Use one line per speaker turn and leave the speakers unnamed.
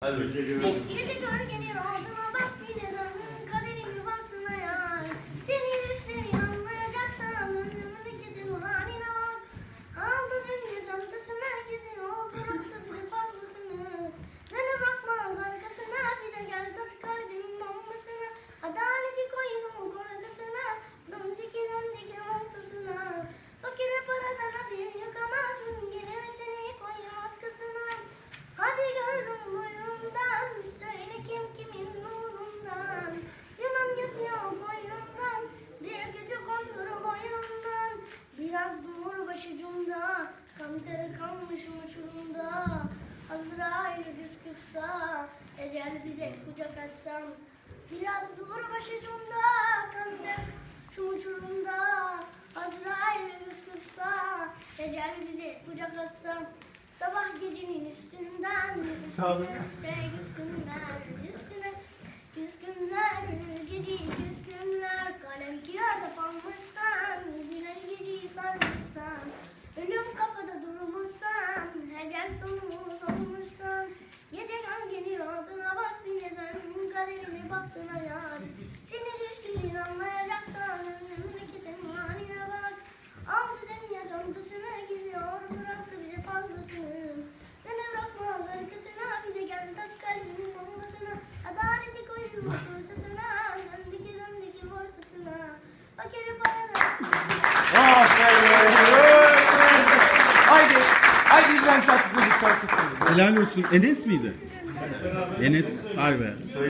Hadi.
Gece görür geliyor. Aldın Kuşun uçurumda Azrail kıskırsa Ecel bize kucak açsam Biraz dur başucumda Kandık şu uçurumda Azrail kıskırsa Ecel bize kucak açsam Sabah gecenin üstünden Üstüne üstüne
Hadi İbrahim Tatlıses'in şarkısını.
Helal olsun. Enes miydi? Enes. Vay be.